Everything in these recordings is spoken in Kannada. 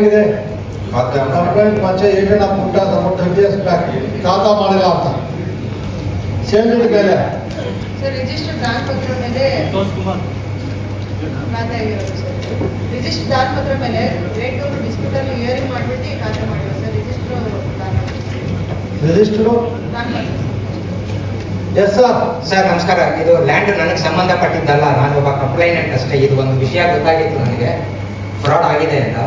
ಏನಾಗಿದೆ ಖಾತೆ ಕಂಪ್ಲೇಂಟ್ ಪಂಚ ಏಟನ ಪುಟ್ಟ ನಮ್ಮ ಇಯರ್ಸ್ ಬ್ಯಾಕ್ ಖಾತಾ ಮಾಡಿಲ್ಲ ಅಂತ. ಸೇಮ್ ಮೇಲೆ. ಸರ್ ರಿಜಿಸ್ಟರ್ ಬ್ಯಾಂಕ್ ಪತ್ರ ಮೇಲೆ ರಿಜಿಸ್ಟರ್ ಬ್ಯಾಂಕ್ ಪತ್ರ ಮೇಲೆ ರೇಟ್ ಡಿಸ್ಪ್ಯೂಟ್ ಅಲ್ಲಿ ಹಿಯರಿಂಗ್ ಮಾಡಿಬಿಟ್ಟು ಖಾತೆ ಮಾಡಿರೋ sir register register yes sir sir ನಮಸ್ಕಾರ. ಇದು ಲ್ಯಾಂಡ್ ನನಗೆ ಸಂಬಂಧಪಟ್ಟಿದ್ದಲ್ಲ. ನಾನು ಒಬ್ಬ ಕಂಪ್ಲೈನ್ ಅಷ್ಟೇ. ಇದು ಒಂದು ವಿಷಯ ಗೊತ್ತಾಗಿತ್ತು ನನಗೆ. ಫ್ರಾಡ್ ಆಗಿದೆ ಅಂತ.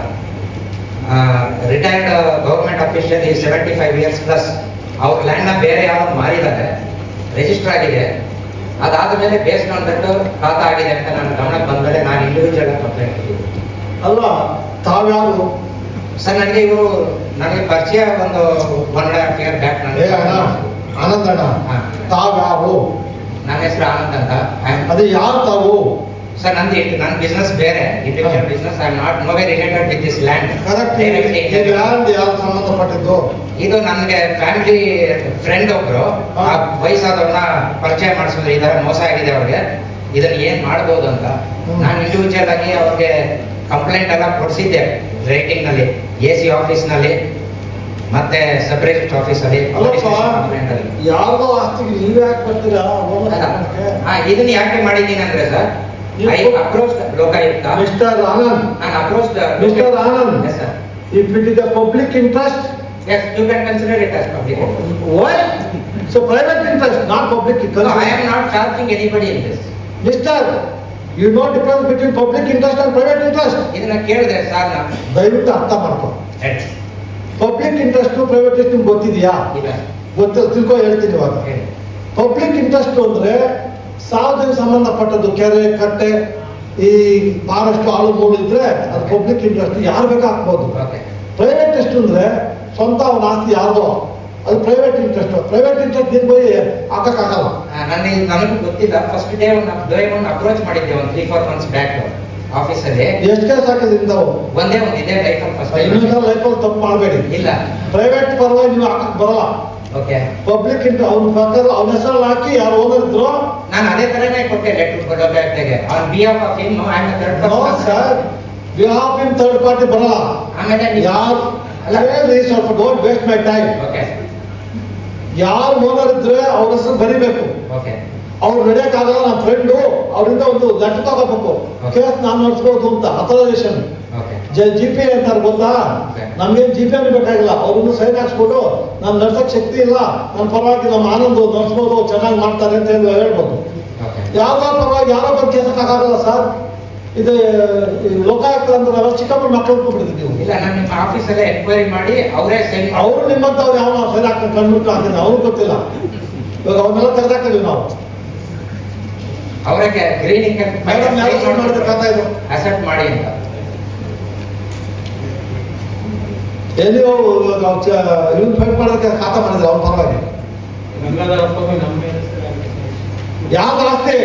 ರಿಟೈರ್ಡ್ ಗೌರ್ಮೆಂಟ್ ಅಫಿಷಿಯಲ್ ಈ ಸೆವೆಂಟಿ ಫೈವ್ ಇಯರ್ಸ್ ಪ್ಲಸ್ ಅವ್ರ ಲ್ಯಾಂಡ್ನ ಬೇರೆ ಯಾರು ಮಾರಿದ್ದಾರೆ ರಿಜಿಸ್ಟರ್ ಆಗಿದೆ. ಅದಾದ ಮೇಲೆ ಬೇಸ್ ಆನ್ ದಟ್ ಖಾತಾ ಆಗಿದೆ ಅಂತ ನನ್ನ ಗಮನಕ್ಕೆ ಬಂದರೆ ನಾನು ಇಂಡಿವಿಜುವಲ್ ಕಂಪ್ಲೇಂಟ್ ಅಲ್ಲ ತಾವ್ಯಾರು ಸರ್ ನನಗೆ ಇವರು ನನಗೆ ಪರಿಚಯ ಒಂದು one and half year back ನನಗೆ ಆನಂದಣ್ಣ. ತಾವ್ಯಾರು ನನ್ನ ಹೆಸರು ಆನಂದ್ ಅಂತ. ಅದು ಯಾರು ತಾವು? ಸರ್ ನಂದು ನನ್ನ ಬಿಸ್ನೆಸ್ ಬೇರೆ. Individual business I not no way related with this land correct land ಯಾರು ಸಂಬಂಧಪಟ್ಟಿದ್ದು? ಇದು ನನಗೆ ಫ್ಯಾಮಿಲಿ ಫ್ರೆಂಡ್ ಒಬ್ರು. ಆ ವಯಸ್ಸಾದವ್ರನ್ನ ಪರಿಚಯ ಮಾಡಿಸಿದ್ರು. ಈ ತರ ಮೋಸ ಆಗಿದೆ ಅವ್ರಿಗೆ. ಇದನ್ನ ಏನ್ ಮಾಡ್ಬೋದು ಅಂತ. ನಾನು ಇಂಡಿವಿಜುವಲ್ ಆಗಿ ಅವ್ರಿಗೆ ಕಂಪ್ಲೇಂಟ್ ಎಲ್ಲ ಕೊಡಿಸಿದ್ದೆ. ರೇಟಿಂಗ್ನಲ್ಲಿ ಎ ಸಿ ಆಫೀಸ್ನಲ್ಲಿ ಮತ್ತೆ ಸಬ್ ರಿಜಿಸ್ಟರ್ ಆಫೀಸ್ ಅಲ್ಲಿ ಅಲ್ಲಪ್ಪ ಆಸ್ತಿ ಆಸ್ತಿಗೆ ನೀವ್ ಯಾಕೆ ಬರ್ತೀರಾ? ಇದನ್ನ ಯಾಕೆ ಮಾಡಿದ್ದೀನಿ ಅಂದ್ರೆ sir I approach Lokayukta mister Anand ನಾನು approach mister Anand yes sir if it is a public interest Yes, you can consider it as public interest. why so private interest not public No, I am not charging anybody in this. mister you know difference between public interest and private interest ಇದನ್ನ ಕೇಳಿದೆ ಸರ್ ನಾನು ದಯವಿಟ್ಟು ಅರ್ಥ ಮಾಡ್ಕೊ. ಪಬ್ಲಿಕ್ ಇಂಟ್ರೆಸ್ಟ್ ಪ್ರೈವೇಟ್ ನಿಮ್ಗೆ ಗೊತ್ತಿದೆಯಾ ಗೊತ್ತು ತಿಳ್ಕೊ ಹೇಳ್ತೀನಿ ಇವಾಗ. ಪಬ್ಲಿಕ್ ಇಂಟ್ರೆಸ್ಟ್ ಅಂದ್ರೆ ಸಾರ್ವಜನಿಕ ಸಂಬಂಧಪಟ್ಟದ್ದು ಕೆರೆ ಕಟ್ಟೆ ಈ ಬಹಳಷ್ಟು ಆಳು ಮೂಡಿದ್ರೆ ಅದು ಪಬ್ಲಿಕ್ ಇಂಟ್ರೆಸ್ಟ್ ಯಾರು ಬೇಕಾ ಹಾಕ್ಬೋದು. ಪ್ರೈವೇಟ್ ಎಷ್ಟು ಅಂದ್ರೆ ಸ್ವಂತ ಅವನ ಆಸ್ತಿ ಯಾರ್ದೋ ಅದು ಪ್ರೈವೇಟ್ ಇಂಟ್ರೆಸ್ಟ್ ಪ್ರೈವೇಟ್ ಇಂಟ್ರೆಸ್ಟ್ ನಿನ್ ಬೈ ಹಾಕಕ್ಕಾಗಲ್ಲ. ಆಗಲ್ಲ ನನಗೆ ನನಗೂ ಗೊತ್ತಿಲ್ಲ. ಫಸ್ಟ್ ಡೇ ಒಂದು ಡೇ ಒಂದು ಅಪ್ರೋಚ್ ಮಾಡಿದ್ದೆ ಒಂದು ತ್ರೀ ಫೋರ್ ಮಂತ್ಸ್ ಬ್ಯಾಕ್ ಆಫೀಸಲ್ಲಿ ಎಷ್ಟು ಕೇಸ್ ಹಾಕಿದ್ರಿಂದ ನಾವು ಒಂದೇ ಒಂದು ಇದೇ ಲೈಫಲ್ಲಿ ಫಸ್ಟ್ ಲೈಫಲ್ಲಿ ತಪ್ಪು ಮಾಡಬೇಡಿ. ಇಲ್ಲ. ಪ್ರೈವೇಟ್ ಪರವಾಗಿ ನೀವು ಹಾಕಕ್ ಬರಲ್ಲ. ಓಕೆ ಪಬ್ಲಿಕ್ ಇಂದ ಅವ್ನ ಪ್ರಕಾರ ಅವನ ಹೆಸರು ಹಾಕಿ ಯಾರು ಓದಿದ್ರು ನಾನು ಅದೇ ತರನೇ ಕೊಟ್ಟೆ letter ಲೋಕಾಯುಕ್ತಗೆ on behalf of him am third party sir behalf in third party ಬರಲ್ಲ ಆಮೇಲೆ ಯಾರು ಅಲ್ಲ. ಸ್ವಲ್ಪ don't waste my time okay ಯಾರು ಓನರ್ ಇದ್ರೆ ಅವ್ರ ಹೆಸರು ಬರಿಬೇಕು. ಓಕೆ ಅವ್ರು ನಡೆಯಕ್ಕಾಗಲ್ಲ ನಮ್ಮ ಫ್ರೆಂಡು ಅವರಿಂದ ಒಂದು ಲೆಟರ್ ತಗೋಬೇಕು. ಕೇಸ್ ನಾನು ನಡೆಸ್ಬೋದು ಅಂತ ಅಥರೈಸೇಷನ್ ಜಿ ಪಿ ಅಂತಾರೆ ಗೊತ್ತಾ? ನಮ್ಗೆ ನಮ್ಗೇನ್ ಜಿ ಪಿ ಬೇಕಾಗಿಲ್ಲ ಅವ್ರನ್ನು ಸೈನ್ ಹಾಕ್ಸ್ಬಿಟ್ಟು ನಾನು ನಡ್ಸಕ್ ಶಕ್ತಿ ಇಲ್ಲ. ನನ್ನ ಪರವಾಗಿ ನಮ್ಮ ಆನಂದ್ ನಡ್ಸ್ಬೋದು ಚೆನ್ನಾಗಿ ಮಾಡ್ತಾರೆ ಅಂತ ಹೇಳಿ ಹೇಳ್ಬೋದು. ಯಾವ ಪರವಾಗಿ ಯಾರೋ ಬಗ್ಗೆ ಕೇಸಕ್ಕಾಗಲ್ಲ ಸರ್. ಇದು ಲೋಕಾಯುಕ್ತ ಅಂದ್ರೆ ನಾವು ಚಿಕ್ಕಮ್ಮ ಮಕ್ಕಳು ನೀವು. ಇಲ್ಲ ನಾನು ನಿಮ್ಮ ಆಫೀಸಲ್ಲೇ ಎನ್ಕ್ವೈರಿ ಮಾಡಿ ಅವರೇ ಸೈನ್ ಅವ್ರು ನಿಮ್ಮಂತವ್ರು ಯಾವ ಸೈನ್ ಹಾಕೊಂಡು ಕಂಡುಬಿಟ್ಟು ಹಾಕಿದ್ರೆ ಅವ್ರು ಗೊತ್ತಿಲ್ಲ. ಇವಾಗ ಅವನ್ನೆಲ್ಲ ತೆಗೆದಾಕಿದ್ವಿ ನಾವು. ಅವರಿಗೆ ಗ್ರೀನಿಂಗ್ ಮೇಡಮ್ ಮಾಡ್ಬೇಕಂತ ಇದು ಅಸೆಪ್ಟ್ ಮಾಡಿ ಅಂತ. ಎಲ್ಲಿಯೋ ಇವ್ನು ಫೈಟ್ ಮಾಡೋದಕ್ಕೆ ಖಾತಾ ಮಾಡಿದ್ರು ಅವ್ರ ಪರವಾಗಿ. ಯಾವ ರಸ್ತೆ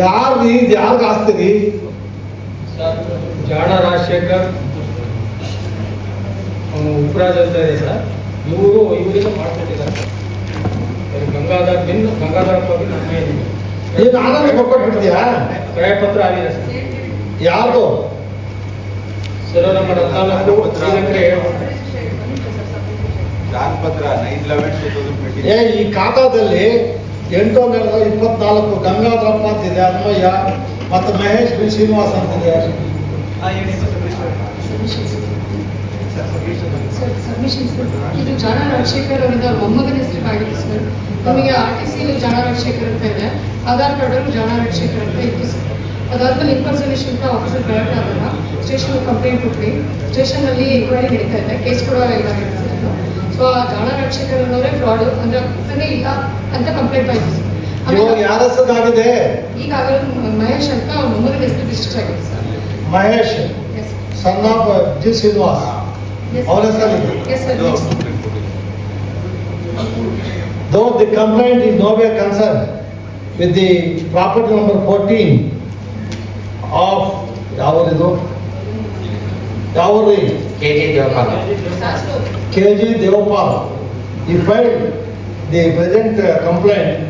ಯಾರು ಇದು ಯಾರು ಆಸ್ತಿರಿ ಜಾಣ ರಾಜಶೇಖರ್. ಉಪರಾಜ್ ಅಂತ ಇದೆ ಸರ್. ಇವರು ಇವರಿಂದ ಮಾಡ್ಕೊಟ್ಟಿದ್ದಾರೆ. ಗಂಗಾಧರ್ ಬಿನ್ ಗಂಗಾಧರ್ ನೀನು. ಕೊಟ್ಬಿಡ್ತೀಯಾ ಕ್ರಯಪತ್ರ ಆಗಿದೆ taluk ಶ್ರೀಲಂಕೆ nine eleven two thousand twenty ಏ ಈ ಖಾತಾದಲ್ಲಿ ಎಂಟು ಹನ್ನೆರಡು ಇಪ್ಪತ್ನಾಲ್ಕು ಗಂಗಾಧರಪ್ಪ ಅಂತಿದೆ ಅನ್ವಯ್ಯ ಮತ್ತು ಮಹೇಶ್ ಬಿ ಶ್ರೀನಿವಾಸ್ ಅಂತಿದೆ ಇದು ಜಾಣ ರಾಜಶೇಖರ್ ಅವರಿಂದ ಮೊಮ್ಮಗನ ಹೆಸರು ಆಗಿದೆ ಸರ್ ನಮಗೆ ಆರ್ ಟಿ ಸಿ ಜಾಣ ರಾಜಶೇಖರ್ ಅಂತ ಇದೆ. ಆಧಾರ್ ಕಾರ್ಡಲ್ಲೂ ಜಾಣ ರಾಜಶೇಖರ್ ಅಂತ ಇತ್ತು ಸರ್ ಅದಾದ್ಮೇಲೆ ಇಂಪರ್ಸನೇಷನ್ ಅಂತ ಆಫೀಸರ್ ಕರೆಕ್ಟ್ ಆದಾಗ ಸ್ಟೇಷನ್ ಕಂಪ್ಲೇಂಟ್ ಕೊಟ್ವಿ. ಸ್ಟೇಷನಲ್ಲಿ ಎಂಕ್ವೈರಿ ನಡೀತಾ ಇದೆ. ಕೇಸ್ ಕೂಡ ಇದಾಗಿದೆ ಸರ್ ಸೊ ಆ ಜಾಣ ರಾಜಶೇಖರ್ ಅನ್ನೋರೇ ಫ್ರಾಡ್ ಅಂದ್ರೆ ಅಫೀಸನೇ ಇಲ್ಲ ಅಂತ ಕಂಪ್ಲೇಂಟ್ ಆಯ್ತು ಸರ್ ಈಗಾಗಲೇ ಮಹೇಶ್ ಅಂತ ಅವ್ರ ಮೊಮ್ಮಗನ ಹೆಸರು ಡಿಸ್ಟ್ರಿಕ್ಟ್ ಆಗಿದೆ sir Mahesh, yes. son of uh, G. Srinivas. Yes. Yes, yes, sir. Yes. Though the complaint is nowhere concerned with the property number 14 of our, you KJ our KG Devapal. KG Devapal. He filed the present uh, complaint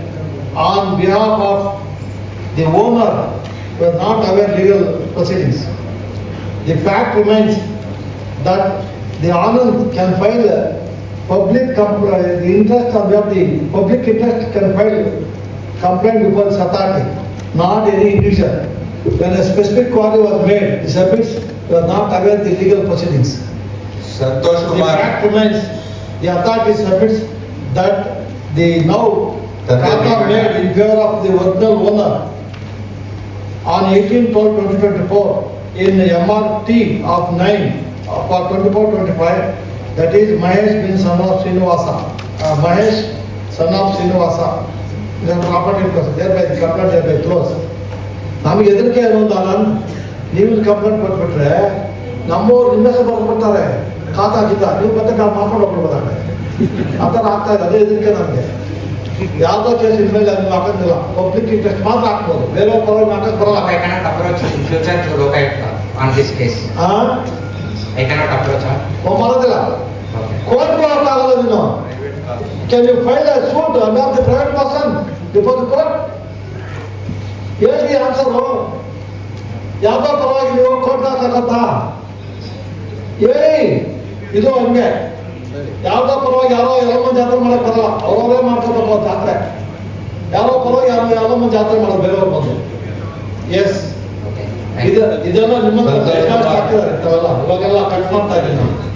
on behalf of the owner were not aware legal proceedings. The fact remains that the Anand can file a public complaint, uh, the interest of the public interest can file complaint before Satati, not any individual. When a specific query was made, the circuits were not aware of the legal proceedings. Santosh Kumar. The fact remains, the authority submits that the now Tata made in favor of the original owner on 18-12-2024 in MRT of 9 uh, for 24-25, that is Mahesh bin son of Srinivasa, uh, Mahesh son of Srinivasa. The property was thereby the complaint thereby closed. ನಮ್ಗೆ ಹೆದರಿಕೆ ಅನ್ನೋದು ನಾನು ನೀವು ಕಂಪ್ಲೇಂಟ್ ಕೊಟ್ಬಿಟ್ರೆ ನಮ್ಮವ್ರು ನಿಮ್ಮ ಹೆಸರು ಬರ್ಬಿಡ್ತಾರೆ ಖಾತಾ ಗಿತ ನೀವು ಮತ್ತೆ ನಾವು ಮಾಡ್ಕೊಂಡು ಹೋಗ್ಬಿಡ್ಬೋದಾಗ್ತದೆ ಆ ಥರ ಆಗ್ತಾ ಇದೆ ಅದೇ ಹೆದರಿಕೆ ನಮಗೆ ಯಾವ್ದೋ ಕೇಸ್ ಇನ್ಮೇಲೆ ಅದನ್ನ ಹಾಕೋದಿಲ್ಲ ಪಬ್ಲಿಕ್ ಇಂಟ್ರೆಸ್ಟ್ ಮಾತ್ರ ಹಾಕ್ಬೋದು ಬೇರೆ ಪರವಾಗಿ ಹಾಕಕ್ ಬರಲ್ಲ I cannot approach in future to locate on this case. ಆ I cannot approach her. ಒಬ್ಬ ಬರೋದಿಲ್ಲ Okay. ಕೋರ್ಟ್ ಬರೋಕ್ಕಾಗಲ್ಲ ನೀನು can you file a suit and of the private person before the court ಹೇಳಿ ಆನ್ಸರು ಯಾವ್ದೋ ಪರವಾಗಿ ನೀವು ಕೋರ್ಟ್ ಹಾಕತ್ತ ಹೇಳಿ ಇದು ಹಂಗೆ ಯಾವ್ದೋ ಪರವಾಗಿ ಯಾರೋ ಎಲ್ಲಮ್ಮ ಜಾತ್ರೆ ಮಾಡಕ್ ಬರಲ್ಲ. ಅವ್ರವರೇ ಮಾಡ್ಕೋಬೇಕು ಜಾತ್ರೆ. ಯಾರೋ ಪರವಾಗಿ ಯಾರೋ ಎಲ್ಲಮ್ಮ ಜಾತ್ರೆ ಮಾಡೋದು ಬೇರೆಯವ್ರು ಬಂದು ಎಸ್ ಇದನ್ನ ನಿಮ್ಮ ಇವಾಗೆಲ್ಲ ಕಟ್ ಮಾಡ್ತಾ ಇದ್ದೀನಿ ನಾನು